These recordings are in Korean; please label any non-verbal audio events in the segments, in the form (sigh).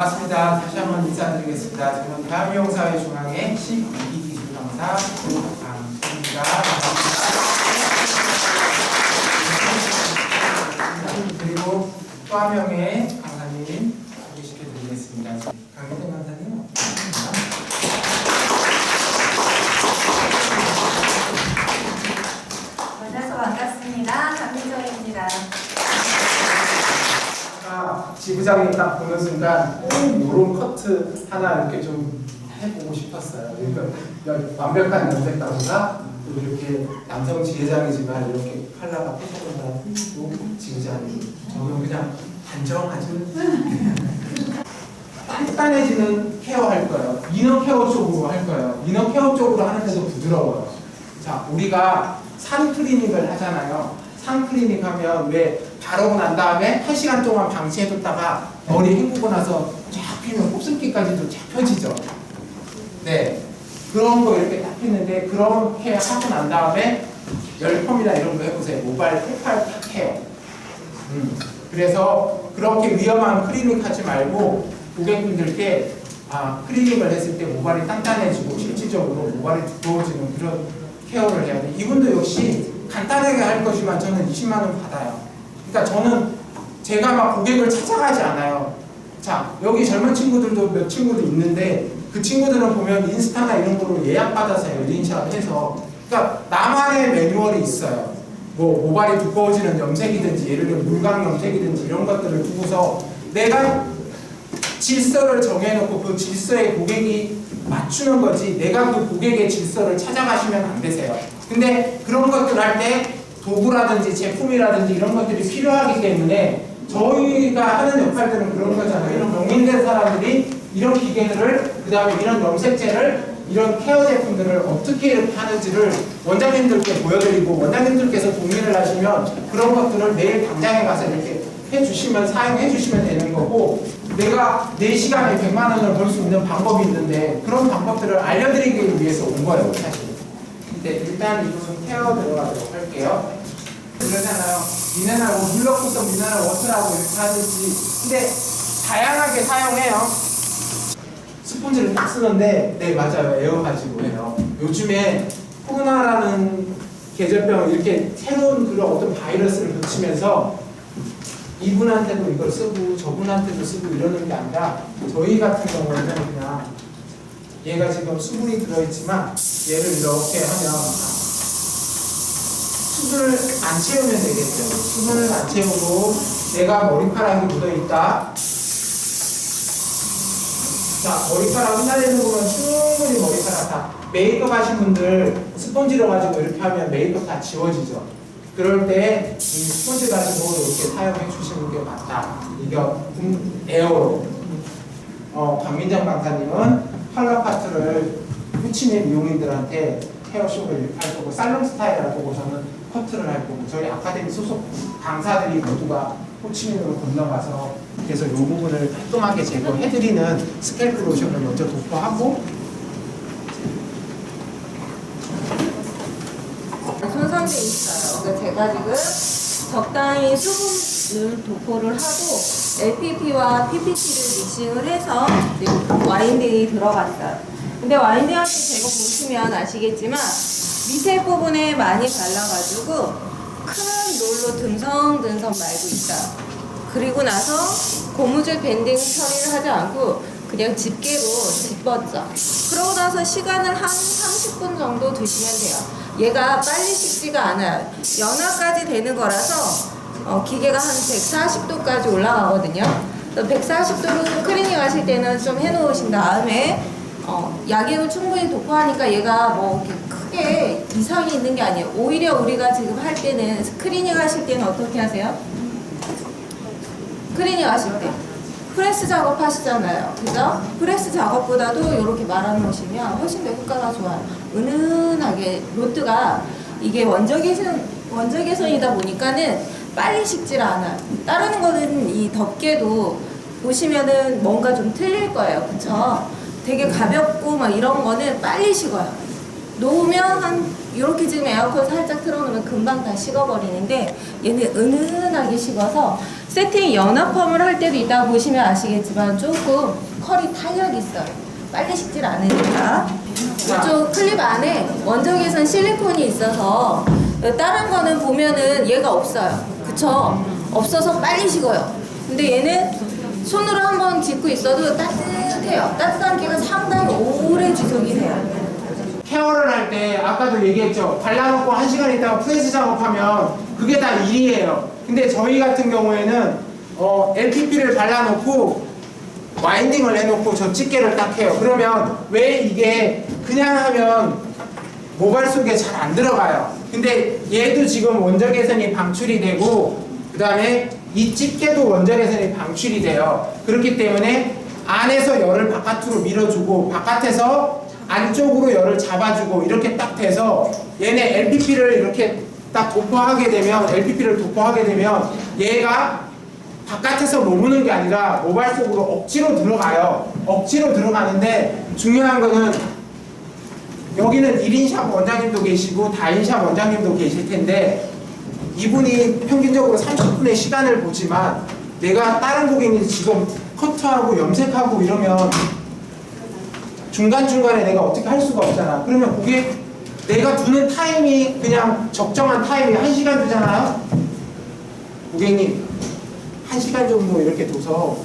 반갑습니다. 다시 한번 인사드리겠습니다. 저는 대한미용사회 중앙의 12기 기술 강사 조강입니다. 그리고 또 한 명의 강사님 소개시켜드리겠습니다. 강혜정 강사님. 만나서 반갑습니다. 강민정입니다. 아까 지부장님 딱 보는 순간 이런 커트 하나 이렇게 좀 해보고 싶었어요. 그러니까 완벽한 염색다보다 또 이렇게 남성 지회장이지만 이렇게 컬러가 포토그라고 지부장님 저는 그냥 단정하죠. (laughs) 단단해지는 케어 할 거예요. 이너 케어 쪽으로 할 거예요. 이너 케어 쪽으로 하는데도 부드러워요. 자, 우리가 산 클리닉을 하잖아요. 산 클리닉 하면 왜 바르고 난 다음에 한 시간 동안 방치해뒀다가 머리 헹구고 나서 쫙 피면 곱슬기까지도 쫙 펴지죠. 네. 그런 거 이렇게 딱 했는데 그렇게 하고 난 다음에 열펌이나 이런 거 해보세요. 모발 테팔 탁 해요. 음. 그래서 그렇게 위험한 클리닉 하지 말고 고객분들께 아, 클리닉을 했을 때 모발이 단단해지고 실질적으로 모발이 두꺼워지는 그런 케어를 해야 돼. 이분도 역시 간단하게 할 거지만 저는 20만 원 받아요. 그러니까 저는 제가 막 고객을 찾아가지 않아요. 자, 여기 젊은 친구들도 몇 친구도 있는데 그 친구들은 보면 인스타나 이런 거로 예약받아서. 인샵 해서. 그러니까 나만의 매뉴얼이 있어요. 뭐 모발이 두꺼워지는 염색이든지 예를 들면 물광 염색이든지 이런 것들을 두고서 내가 질서를 정해놓고 그 질서에 고객이 맞추는 거지 내가 그 고객의 질서를 찾아가시면 안 되세요. 근데 그런 것들 할 때 도구라든지 제품이라든지 이런 것들이 필요하기 때문에 저희가 하는 역할들은 그런 거잖아요. 이런 명인된 사람들이 이런 기계들을 그 다음에 이런 염색제를 이런 케어 제품들을 어떻게 이렇게 하는지를 원장님들께 보여드리고 원장님들께서 동의를 하시면 그런 것들을 내일 당장에 가서 이렇게 해주시면 사용해 주시면 되는 거고 내가 4시간에 100만 원을 벌 수 있는 방법이 있는데 그런 방법들을 알려드리기 위해서 온 거예요 사실 근데 일단 이분 케어 들어가도록 할게요. 그러잖아요. 미네랄 뭐 물러붙어 미네랄 워터라고 이렇게 하듯이. 근데 다양하게 사용해요. 스폰지를 딱 쓰는데 네 맞아요. 에어 가지고 해요. 요즘에 코로나라는 계절병 이렇게 새로운 그런 어떤 바이러스를 붙이면서 이분한테도 이걸 쓰고 저분한테도 쓰고 이러는 게 아니라 저희 같은 경우는 그냥 얘가 지금 수분이 들어있지만 얘를 이렇게 하면 수분을 안 채우면 되겠죠. 수분을 안 채우고 내가 머리카락이 묻어있다. 자 머리카락 흩날리는 거 보면 충분히 머리카락 다 메이크업 하신 분들 스펀지로 가지고 이렇게 하면 메이크업 다 지워지죠. 그럴 때 이 스펀지 가지고 이렇게 사용해 주시는 게 맞다. 이거 음, 에어로. 어, 박민정 강사님은 컬러 파트를 후치는 미용인들한테 이렇게 할 거고 살롱 스타일을 보고 저는 커트를 할 거고 저희 아카데미 소속 강사들이 모두가 호치민으로 건너가서 그래서 이 부분을 깔끔하게 제거해드리는 스캘프 로션을 먼저 도포하고 손상돼 있어요. 그러니까 제가 지금 적당히 수분을 도포를 하고 LPP와 PPT를 믹싱을 해서 와인딩이 들어갔어요. 근데 와인딩 할 때 제가 보시면 아시겠지만 밑에 부분에 많이 발라가지고 큰 롤로 듬성듬성 말고 있어요. 그리고 나서 고무줄 밴딩 처리를 하지 않고 그냥 집게로 집었죠. 그러고 나서 시간을 한 30분 정도 두시면 돼요. 얘가 빨리 식지가 않아요. 연화까지 되는 거라서 어, 기계가 한 140도까지 올라가거든요. 140도로 클리닝 하실 때는 좀 해놓으신 다음에 어, 약액을 충분히 도포하니까 얘가 뭐 이렇게 크게 이상이 있는 게 아니에요. 오히려 우리가 지금 할 때는 스크리닝 하실 때는 어떻게 하세요? 클리닝 하실 때 프레스 작업 하시잖아요. 그죠? 프레스 작업보다도 이렇게 말아 놓으시면 훨씬 더 효과가 좋아요. 은은하게 로트가 이게 원적외선 원적외선이다 보니까는 빨리 식질 않아요. 다른 거는 이 덮개도 보시면은 뭔가 좀 틀릴 거예요. 그쵸? 되게 가볍고 막 이런 거는 빨리 식어요. 놓으면 한 이렇게 지금 에어컨 살짝 틀어놓으면 금방 다 식어버리는데 얘는 은은하게 식어서 세팅 연합펌을 할 때도 이따 보시면 아시겠지만 조금 컬이 탄력이 있어요. 빨리 식질 않으니까. 이쪽 클립 안에 원적외선 실리콘이 있어서 다른 거는 보면은 얘가 없어요. 그쵸? 없어서 빨리 식어요. 근데 얘는 손으로 한번 짚고 있어도 따뜻해요. 따뜻한 기가 상당히 오래 지속이 돼요. 케어를 할 때 아까도 얘기했죠. 발라놓고 한 시간 있다가 프레스 작업하면 그게 다 일이에요. 근데 저희 같은 경우에는 어, LPP를 발라놓고 와인딩을 해놓고 저 집게를 딱 해요. 그러면 왜 이게 그냥 하면 모발 속에 잘 안 들어가요. 근데 얘도 지금 원적외선이 방출이 되고 그 다음에 이 집게도 원적외선이 방출이 돼요. 그렇기 때문에 안에서 열을 바깥으로 밀어주고 바깥에서 안쪽으로 열을 잡아주고 이렇게 딱 돼서 얘네 LPP를 이렇게 딱 도포하게 되면 LPP를 도포하게 되면 얘가 바깥에서 머무는 게 아니라 모발 속으로 억지로 들어가요. 억지로 들어가는데 중요한 거는 여기는 1인샵 원장님도 계시고 다인샵 원장님도 계실 텐데 이분이 평균적으로 30분의 시간을 보지만 내가 다른 고객님 지금 커트하고 염색하고 이러면 중간중간에 내가 어떻게 할 수가 없잖아. 그러면 고객 내가 두는 타임이 그냥 적정한 타임이 1시간 두잖아요. 고객님 1시간 정도 이렇게 둬서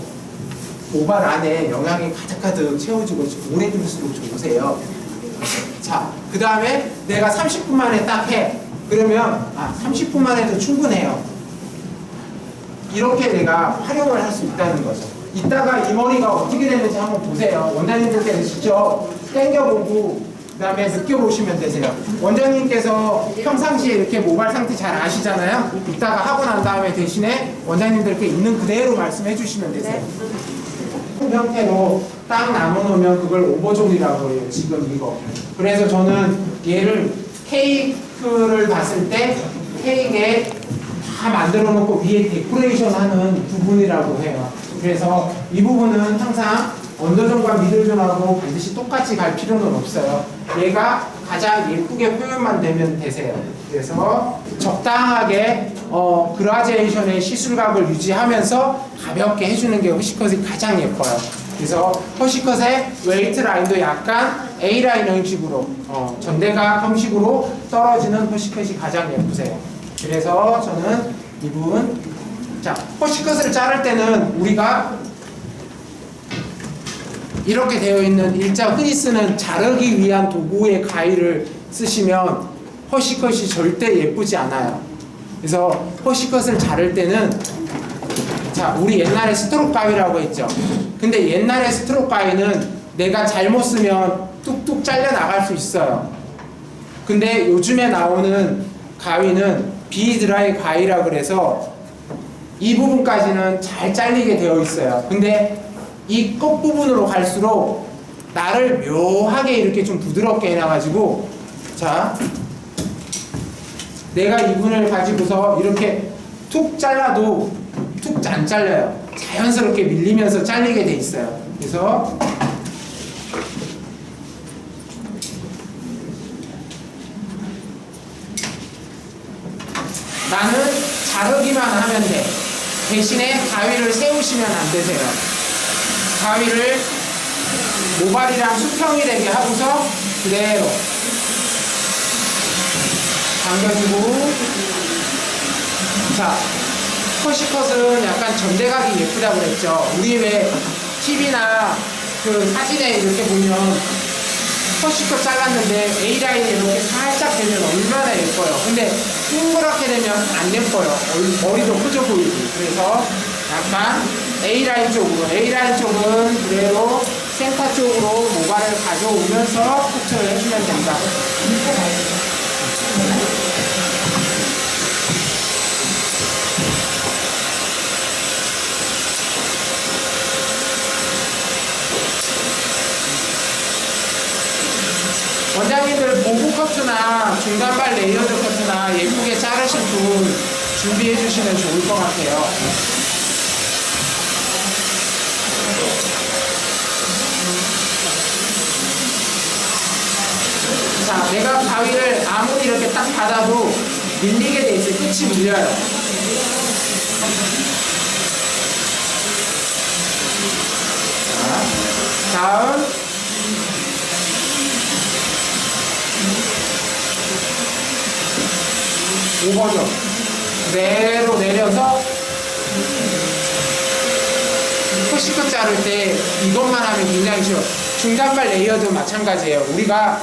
모발 안에 영양이 가득가득 채워지고 오래 둘수록 좋으세요. 자, 그 다음에 내가 30분 만에 딱 해. 그러면, 아, 30분만 해도 충분해요. 이렇게 내가 활용을 할 수 있다는 거죠. 이따가 이 머리가 어떻게 되는지 한번 보세요. 원장님들께서 직접 당겨보고, 그 다음에 느껴보시면 되세요. 원장님께서 평상시에 이렇게 모발 상태 잘 아시잖아요. 이따가 하고 난 다음에 대신에 원장님들께 있는 그대로 말씀해 주시면 되세요. 형태로 딱 나눠놓으면 그걸 오버존이라고 해요. 지금 이거. 그래서 저는 얘를 케이크를 봤을 때 케이크에 다 만들어 놓고 위에 데코레이션 하는 부분이라고 해요. 그래서 이 부분은 항상 언더존과 미들존하고 반드시 똑같이 갈 필요는 없어요. 얘가 가장 예쁘게 표현만 되면 되세요. 그래서 적당하게 어, 그라제이션의 시술각을 유지하면서 가볍게 해주는 게 허시컷이 가장 예뻐요. 그래서 허시컷의 웨이트 라인도 약간 A 라인 형식으로 어, 전대각 형식으로 떨어지는 허시컷이 가장 예쁘세요. 그래서 저는 이 부분 자 허시컷을 자를 때는 우리가 이렇게 되어 있는 일자 흔히 쓰는 자르기 위한 도구의 가위를 쓰시면 허시컷이 절대 예쁘지 않아요. 그래서 허시컷을 자를 때는 자 우리 옛날에 스트록 가위라고 했죠. 근데 옛날에 스트록 가위는 내가 잘못 쓰면 뚝뚝 잘려 나갈 수 있어요. 근데 요즘에 나오는 가위는 비드라이 가위라 그래서 이 부분까지는 잘 잘리게 되어 있어요. 근데 이 끝부분으로 갈수록 나를 묘하게 이렇게 좀 부드럽게 해놔가지고 자 내가 이분을 가지고서 이렇게 툭 잘라도 툭 안 잘려요. 자연스럽게 밀리면서 잘리게 돼 있어요. 그래서 나는 자르기만 하면 돼. 대신에 가위를 세우시면 안 되세요. 가위를 모발이랑 수평이 되게 하고서 그대로 당겨주고 자 컷시컷은 약간 전대각이 예쁘다고 그랬죠 우리 왜 TV나 그 사진에 이렇게 보면 컷시컷 잘랐는데 A라인이 이렇게 살짝 되면 얼마나 예뻐요. 근데 동그랗게 되면 안 예뻐요. 얼- 머리도 커져 보이고. 그래서 약간 A라인 쪽으로 A라인 쪽은 그대로 센터 쪽으로 모발을 가져오면서 커트를 해주면 된다 중간발 레이어드 커트나 예쁘게 자르실 분 준비해 주시면 좋을 것 같아요. 자, 내가 바위를 아무리 이렇게 딱 받아도 밀리게 돼 있어요. 끝이 밀려요. 자, 다음. 오버죠 그대로 내려서 포시컷 자를 때 이것만 하면 굉장히 쉬워. 중단발 레이어도 마찬가지예요. 우리가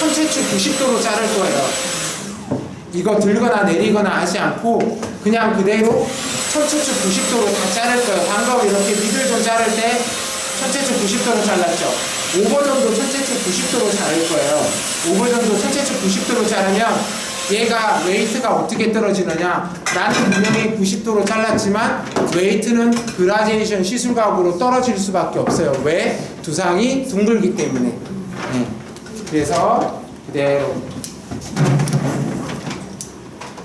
선체축 90도로 자를 거예요. 이거 들거나 내리거나 하지 않고 그냥 그대로 선체축 90도로 다 자를 거예요. 방금 이렇게 미들존 자를 때 선체축 90도로 잘랐죠. 오버존도 선체축 90도로 자를 거예요. 오버존도 선체축 90도로 자르면 얘가 웨이트가 어떻게 떨어지느냐 나는 분명히 90도로 잘랐지만 웨이트는 그라데이션 시술각으로 떨어질 수밖에 없어요. 왜? 두상이 둥글기 때문에. 네. 그래서 그대로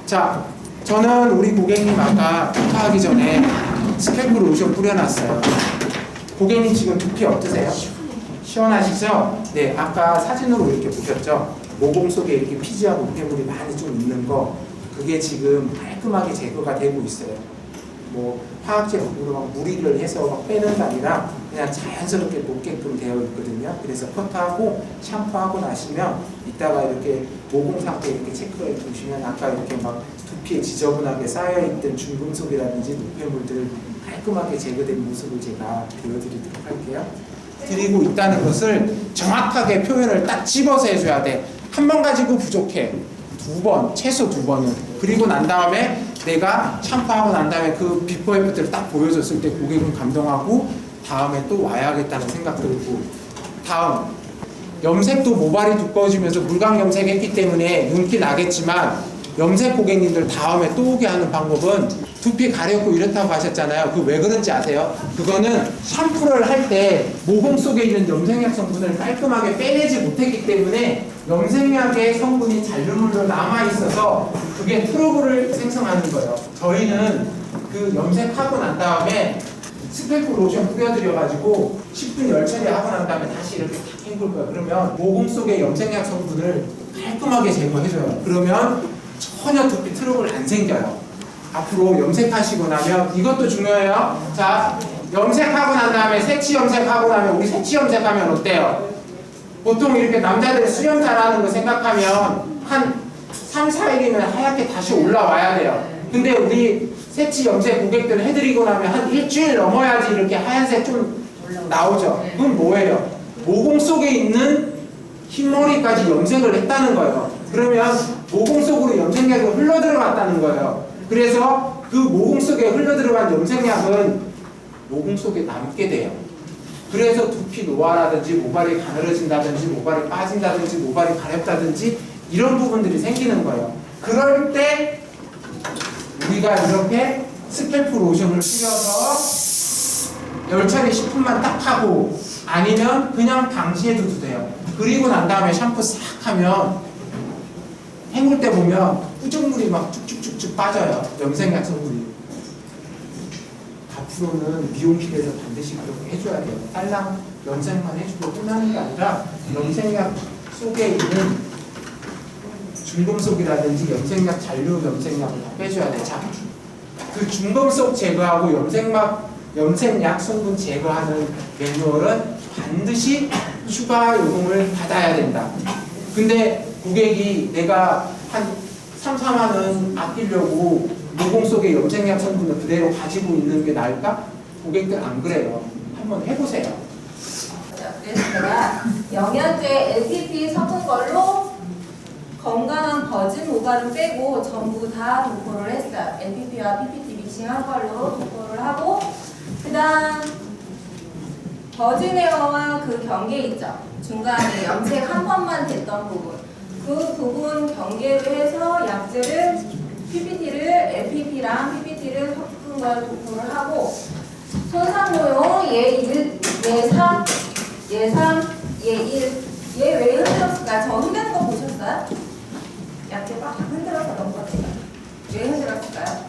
자, 저는 우리 고객님 아까 투하하기 전에 스캔블 로션 뿌려놨어요. 고객님 지금 두피 어떠세요? 시원하시죠? 네, 아까 사진으로 이렇게 보셨죠? 모공 속에 이렇게 피지하고 우폐물이 많이 좀 있는 거 그게 지금 깔끔하게 제거가 되고 있어요. 뭐 화학제품으로 막 무리를 해서 막 빼는 게 아니라 그냥 자연스럽게 녹게끔 되어 있거든요. 그래서 커트하고 샴푸하고 나시면 이따가 이렇게 모공 상태 이렇게 체크해 보시면 아까 이렇게 막 두피에 지저분하게 쌓여 있던 중금속이라든지 노폐물들 깔끔하게 제거된 모습을 제가 보여드리도록 할게요. 드리고 있다는 것을 정확하게 표현을 딱 집어서 해줘야 돼. 한 번 가지고 부족해. 두 번, 최소 두 번은. 그리고 난 다음에 내가 샴푸하고 난 다음에 그 비포 애프터를 딱 보여줬을 때 고객은 감동하고 다음에 또 와야겠다는 생각 들고 다음 염색도 모발이 두꺼워지면서 물광 염색했기 때문에 윤기 나겠지만 염색 고객님들 다음에 또 오게 하는 방법은 두피 가렵고 이렇다고 하셨잖아요. 그 왜 그런지 아세요? 그거는 샴푸를 할 때 모공 속에 있는 염색약 성분을 깔끔하게 빼내지 못했기 때문에 염색약의 성분이 잔류물로 남아 있어서 그게 트러블을 생성하는 거예요. 저희는 그 염색하고 난 다음에 스펠프 로션 뿌려드려가지고 10분 열 처리 하고 난 다음에 다시 이렇게 탁 헹굴 거예요. 그러면 모공 속의 염색약 성분을 깔끔하게 제거해줘요. 그러면 전혀 두피 트러블 안 생겨요. 앞으로 염색하시고 나면 이것도 중요해요. 자, 염색하고 난 다음에 새치 염색하고 나면 우리 새치 염색하면 어때요? 보통 이렇게 남자들 수염 자라는 거 생각하면 한 3, 4일이면 하얗게 다시 올라와야 돼요. 근데 우리 새치 염색 고객들 해드리고 나면 한 일주일 넘어야지 이렇게 하얀색 좀 나오죠. 그건 뭐예요? 모공 속에 있는 흰머리까지 염색을 했다는 거예요. 그러면 모공 속으로 염색약이 흘러 들어갔다는 거예요. 그래서 그 모공 속에 흘러 들어간 염색약은 모공 속에 남게 돼요. 그래서 두피 노화라든지 모발이 가늘어진다든지 모발이 빠진다든지 모발이 가렵다든지 이런 부분들이 생기는 거예요. 그럴 때 우리가 이렇게 스캘프 로션을 뿌려서 열처리 10분만 딱 하고 아니면 그냥 방치해도 돼요. 그리고 난 다음에 샴푸 싹 하면 헹굴 때 보면 뿌적물이 막 쭉쭉쭉쭉 빠져요. 염색약 성분이. 앞으로는 미용실에서 반드시 그렇게 해줘야 돼요. 딸랑 염색만 해주고 끝나는 게 아니라 염색약 속에 있는 중금속이라든지 염색약 잔류 염색약을 다 빼줘야 돼. 자, 그 중금속 제거하고 염색막 염색약 성분 제거하는 매뉴얼은 반드시 추가 요금을 받아야 된다. 근데 고객이 내가 한 3, 4만 원 아끼려고 모공 속에 염색약 성분을 그대로 가지고 있는 게 나을까? 고객들 안 그래요. 한번 해보세요. 그래서 제가 영양제 LPP 섞은 걸로 건강한 버진 모발은 빼고 전부 다 도포를 했어요. LPP와 PPT 믹싱한 걸로 도포를 하고 그 다음 버진 헤어와 그 경계 있죠. 중간에 염색 한 번만 됐던 부분. 그 부분 경계를 해서 약제를 PPT를 LPP랑 PPT를 걸 도포를 하고 손상모용 얘 1, 얘 3, 얘 3, 얘 1. 얘왜 흔들었을까? 저 흔드는 거 보셨어요? 약제 막 흔들어서 넘어지가. 왜 흔들었을까요?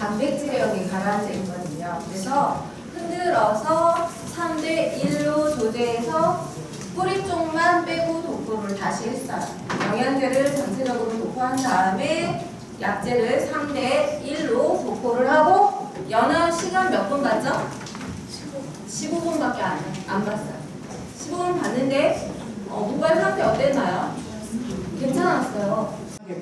단백질에 여기 가라앉아 있거든요. 그래서 흔들어서 3대 1로 조제해서 뿌리 쪽만 빼고 도포를 다시 했어요. 영양제를 전체적으로 도포한 다음에 약제를 3대 1로 도포를 하고 연하 시간 몇 분 봤죠? 15분 밖에 안, 안 봤어요. 15분 봤는데 어, 모바일 상태 어땠나요? 괜찮았어요.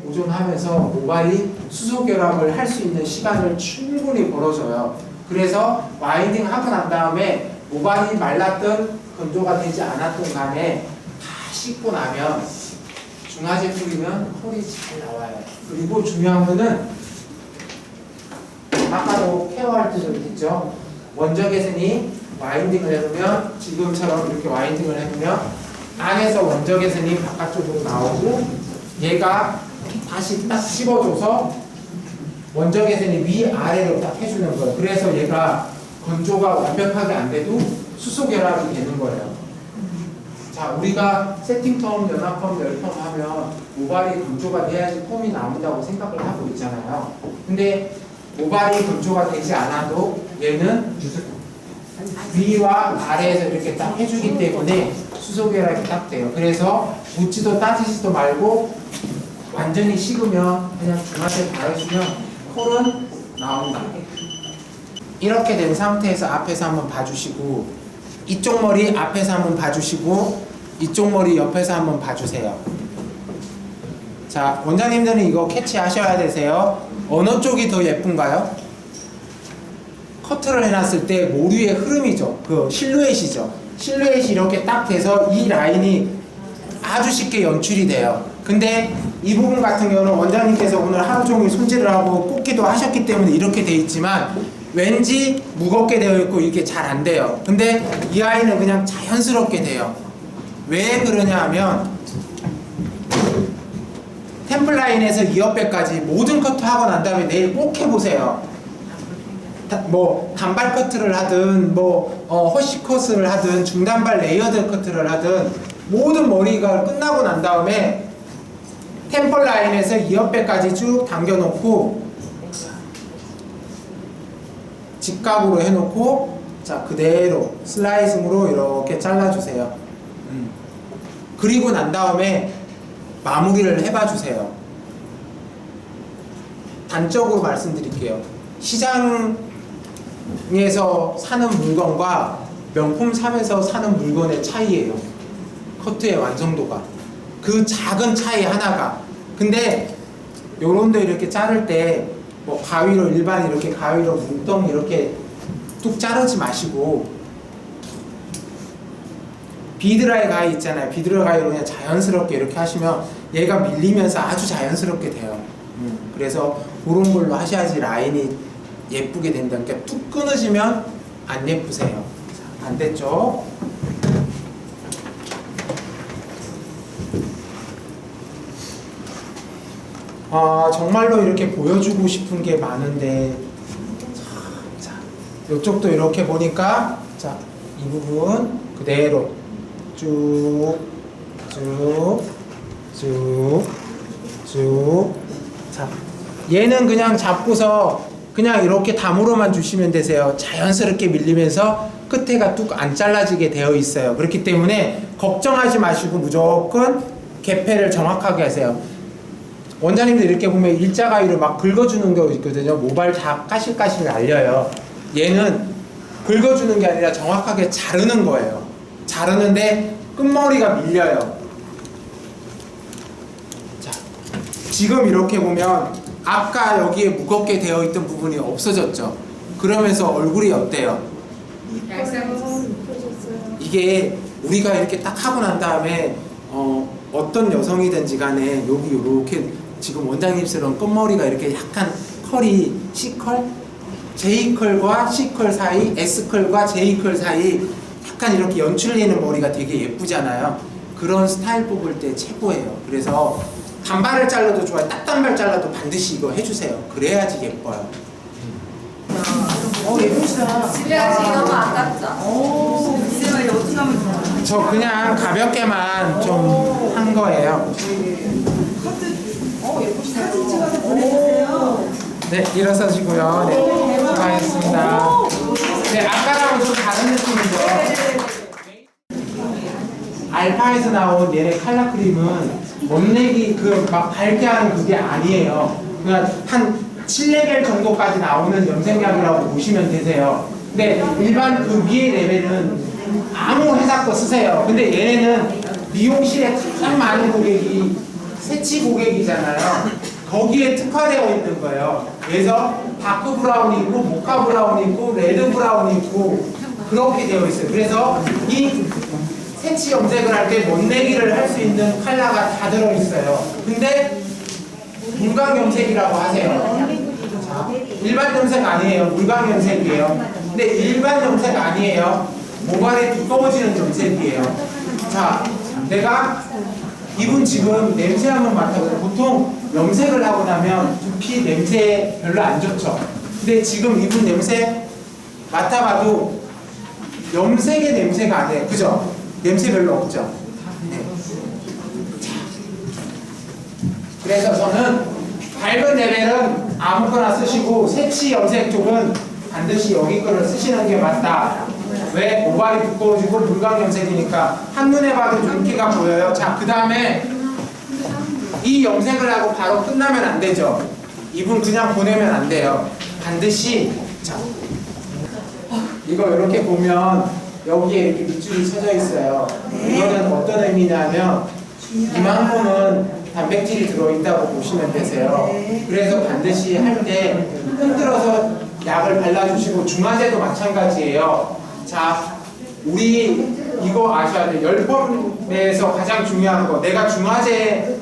보존하면서 모발이 수소 결합을 할 수 있는 시간을 충분히 벌어줘요. 그래서 와인딩 하고 난 다음에 모발이 말랐던 건조가 되지 않았던 간에 다 씻고 나면 중화제 뿌리면 컬이 잘 나와요. 그리고 중요한 거는 아까도 케어할 때도 했죠. 원적외선이 와인딩을 해놓으면 지금처럼 이렇게 와인딩을 해놓으면 안에서 원적외선이 바깥쪽으로 나오고 얘가 다시 딱 씹어줘서 원적외선이 위아래로 딱 해주는 거예요. 그래서 얘가 건조가 완벽하게 안 돼도 수소 결합이 되는 거예요. 자, 우리가 세팅펌, 연합펌, 열펌 하면 모발이 건조가 돼야지 펌이 나온다고 생각을 하고 있잖아요. 근데 모발이 건조가 되지 않아도 얘는 위와 아래에서 이렇게 딱 해주기 때문에 수소 결합이 딱 돼요. 그래서 묻지도 따지지도 말고 완전히 식으면 그냥 중화제 바르시면 콜은 나온다. 이렇게 된 상태에서 앞에서 한번 봐주시고 이쪽 머리 앞에서 한번 봐주시고 이쪽 머리 옆에서 한번 봐주세요. 자 원장님들은 이거 캐치하셔야 되세요. 어느 쪽이 더 예쁜가요? 커트를 해놨을 때 모류의 흐름이죠. 그 실루엣이죠. 실루엣이 이렇게 딱 돼서 이 라인이 아주 쉽게 연출이 돼요. 근데 이 부분 같은 경우는 원장님께서 오늘 하루 종일 손질을 하고 꽂기도 하셨기 때문에 이렇게 돼 있지만 왠지 무겁게 되어 있고 이게 잘 안 돼요. 근데 이 아이는 그냥 자연스럽게 돼요. 왜 그러냐 하면 템플라인에서 이어백까지 모든 커트 하고 난 다음에 내일 꼭 해보세요. 다- 뭐 단발 커트를 하든 뭐 어, 허쉬 컷을 하든 중단발 레이어드 커트를 하든 모든 머리가 끝나고 난 다음에 템플 라인에서 이어백까지 쭉 당겨놓고 직각으로 해놓고 자 그대로 슬라이싱으로 이렇게 잘라주세요. 음. 그리고 난 다음에 마무리를 해봐 주세요. 단적으로 말씀드릴게요. 시장에서 사는 물건과 명품 샵에서 사는 물건의 차이예요. 커트의 완성도가. 그 작은 차이 하나가. 근데 요런 데 이렇게 자를 때 뭐 가위로 일반 이렇게 가위로 뭉텅 이렇게 뚝 자르지 마시고 비드라이 가위 있잖아요. 비드라이 가위로 그냥 자연스럽게 이렇게 하시면 얘가 밀리면서 아주 자연스럽게 돼요. 음, 그래서 그런 걸로 하셔야지 라인이 예쁘게 된다. 그러니까 뚝 끊어지면 안 예쁘세요. 자, 반대쪽. 아, 정말로 이렇게 보여주고 싶은 게 많은데 자, 자, 이쪽도 이렇게 보니까 자, 이 부분 그대로 쭉, 쭉, 쭉, 쭉. 자, 얘는 그냥 잡고서 그냥 이렇게 담으로만 주시면 되세요. 자연스럽게 밀리면서 끝에가 뚝 안 잘라지게 되어 있어요. 그렇기 때문에 걱정하지 마시고 무조건 개폐를 정확하게 하세요. 원장님들 이렇게 보면 일자 가위로 막 긁어주는 거 있거든요. 모발 다 까실까실 날려요. 얘는 긁어주는 게 아니라 정확하게 자르는 거예요. 자르는데 끝머리가 밀려요. 자, 지금 이렇게 보면 아까 여기에 무겁게 되어 있던 부분이 없어졌죠. 그러면서 얼굴이 어때요? 이게 우리가 이렇게 딱 하고 난 다음에 어, 어떤 여성이든지 간에 여기 이렇게 지금 원장님처럼 끝머리가 이렇게 약간 컬이 C컬, J컬과 C컬 사이, S컬과 J컬 사이 약간 이렇게 연출되는 머리가 되게 예쁘잖아요. 그런 스타일 뽑을 때 최고예요. 그래서 단발을 잘라도 좋아요. 딱단발 잘라도 반드시 이거 해주세요. 그래야지 예뻐요. 어 예쁘시다. 집에 가시 너무 아깝죠? 오, 글쎄요, 이거 어떻게 하면 좋아요? 저 그냥 가볍게만 좀 한 거예요. 어, 예쁘시다. 사진 찍어서 네, 일어서시고요. 네, 수고하셨습니다. 네, 아까랑은 좀 다른 느낌이죠. 알파에서 나온 얘네 칼라 크림은 멋내기 그 막 밝게 하는 그게 아니에요. 그냥 한 7레벨 정도까지 나오는 염색약이라고 보시면 되세요. 근데 일반 그 위의 레벨은 아무 회사 거 쓰세요. 근데 얘네는 미용실에 가장 많은 고객이 세치 고객이잖아요. 거기에 특화되어 있는 거예요. 그래서 다크 브라운이 있고 모카 브라운이 있고 레드 브라운이 있고 그렇게 되어 있어요. 그래서 이 세치 염색을 할 때 못내기를 할 수 있는 컬러가 다 들어 있어요. 근데 물광 염색이라고 하세요. 자, 일반 염색 아니에요. 물광 염색이에요. 근데 일반 염색 아니에요. 모발이 두꺼워지는 염색이에요. 자, 내가 이분 지금 냄새 한번 맡아보세요. 보통 염색을 하고 나면 두피 냄새 별로 안 좋죠. 근데 지금 이분 냄새 맡아봐도 염색의 냄새가 안 돼요. 그죠? 냄새 별로 없죠? 네. 그래서 저는 밝은 레벨은 아무거나 쓰시고 색시 염색 쪽은 반드시 여기 거를 쓰시는 게 맞다. 왜? 모발이 두꺼워지고 물광 염색이니까 한눈에 봐도 윤기가 보여요. 자, 그 다음에 이 염색을 하고 바로 끝나면 안 되죠. 이분 그냥 보내면 안 돼요. 반드시 자 이거 이렇게 보면 여기에 이렇게 밑줄이 쳐져 있어요. 이거는 어떤 의미냐면 이만큼은 단백질이 들어있다고 보시면 되세요. 그래서 반드시 할 때 흔들어서 약을 발라주시고 중화제도 마찬가지예요. 자, 우리 이거 아셔야 돼요. 열펌에서 가장 중요한 거. 내가 중화제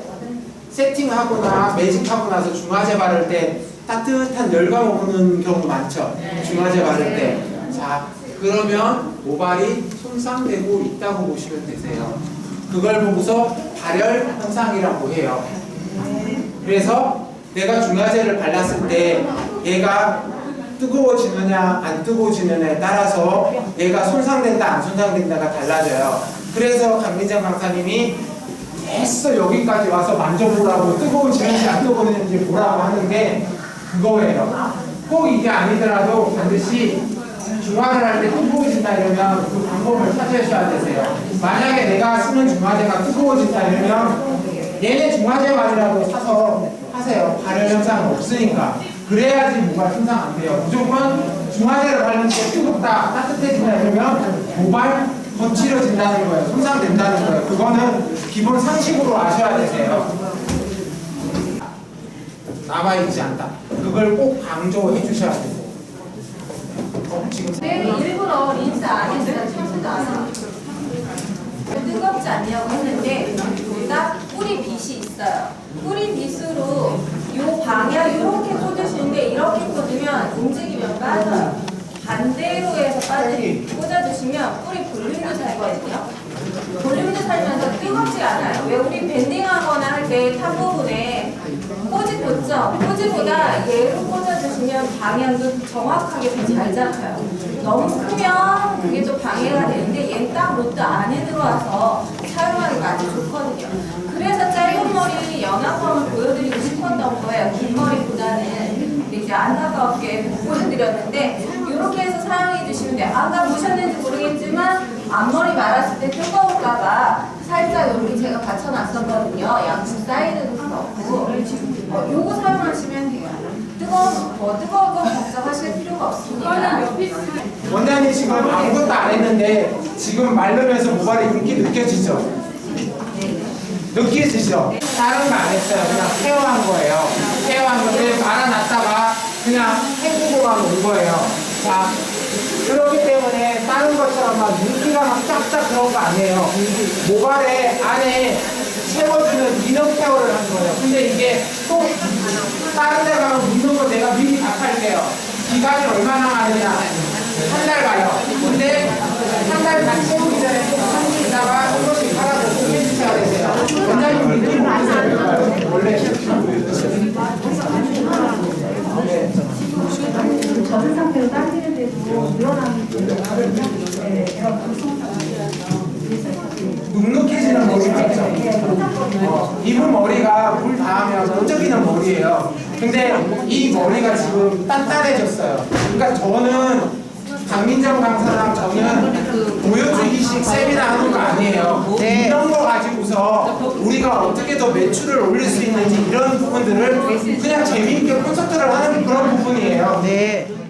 세팅하거나 매직하고 나서 중화제 바를 때 따뜻한 열감 오는 경우 많죠. 중화제 바를 때. 자, 그러면 모발이 손상되고 있다고 보시면 되세요. 그걸 보고서 발열 현상이라고 해요. 그래서 내가 중화제를 발랐을 때 얘가 뜨거워지느냐 안 뜨거워지느냐에 따라서 얘가 손상된다 안 손상된다가 달라져요. 그래서 강민정 강사님이 애써 여기까지 와서 만져보라고 뜨거워지는지 안 뜨거워지는지 보라고 하는 게 그거예요. 꼭 이게 아니더라도 반드시 중화를 할 때 뜨거워진다 이러면 그 방법을 찾으셔야 되세요. 만약에 내가 쓰는 중화제가 뜨거워진다 이러면 얘네 중화제만이라도 사서 하세요. 발열 현상 없으니까. 그래야지 모발 손상 안 돼요. 무조건 중화제를 바르는데 뜨겁다, 따뜻해진다 이러면 모발 거칠어진다는 거예요. 손상된다는 거예요. 그거는 기본 상식으로 아셔야 되세요. 남아있지 않다. 그걸 꼭 강조해 주셔야 돼요. 어, 지금 네, 일부러 린스 안 했어요. 청소도 안 하고. 뜨겁지 않냐고 했는데 둘다 뿌리 빗이 있어요. 뿌리 빗으로 요 방향 이렇게 꽂으시는데 이렇게 꽂으면 움직이면 빠져요. 반대로 해서 빠지 꽂아주시면 뿌리 볼륨도 살거든요. 볼륨도 살면서 뜨겁지 않아요. 왜 우리 밴딩하거나 할 때 탑 부분에 꼬지 꽂죠? 꼬지보다 얘로 꽂아주시면 방향도 정확하게 더 잘 잡혀요. 너무 크면 그게 좀 방해가 되는데 얘는 딱 로트 안에 들어와서 사용하기가 아주 좋거든요. 그래서 짧은 머리 연합범을 보여드리고 싶었던 거예요. 긴 머리보다는 이제 안타깝게 보여드렸는데 이렇게 주시면 돼요. 아까 보셨는지 모르겠지만 앞머리 말았을 때 뜨거울까봐 살짝 이렇게 제가 받쳐놨었거든요. 양쪽 사이드도 그렇고 어, 요거 사용하시면 돼요. 뜨거운 뭐 뜨거운 거 걱정하실 필요가 없습니다. 원장님 지금 아무것도 안 했는데 지금 말르면서 모발에 윤기 느껴지죠? 느껴지죠? 다른 거 안 했어요. 그냥 케어한 거예요. 케어한 건데 말아놨다가 그냥 헹구고만 온 거예요. 자, 그렇기 때문에 다른 것처럼 막 윤기가 막 쫙쫙 그런 거 아니에요. 모발에 안에 채워주는 이너 케어를 한 거예요. 근데 이게 또 다른 데 가면 묻는 거 내가 미리 답할게요. 기간이 얼마나 가느냐? 한 달 가요. 근데 한 달 다 채우기 전에 또한번 있다가 한 번씩 하라고 꼭 해주셔야 되세요. 원장님 믿기 모르세요. 원래. 네. 젖은 상태로 당기는데도 늘어나는 게 눅눅해지는 머리 맞죠? 어, 이분 머리가 물 닿으면 끈적이는 머리예요. 근데 이 머리가 지금 단단해졌어요. 그러니까 저는 강민정 강사랑 저는 보여주기식 세미나 하는 거 아니에요. 네. 이런 거 가지고서 우리가 어떻게 더 매출을 올릴 수 있는지 이런 부분들을 그냥 재미있게 콘서트를 하는 그런 부분이에요. 네.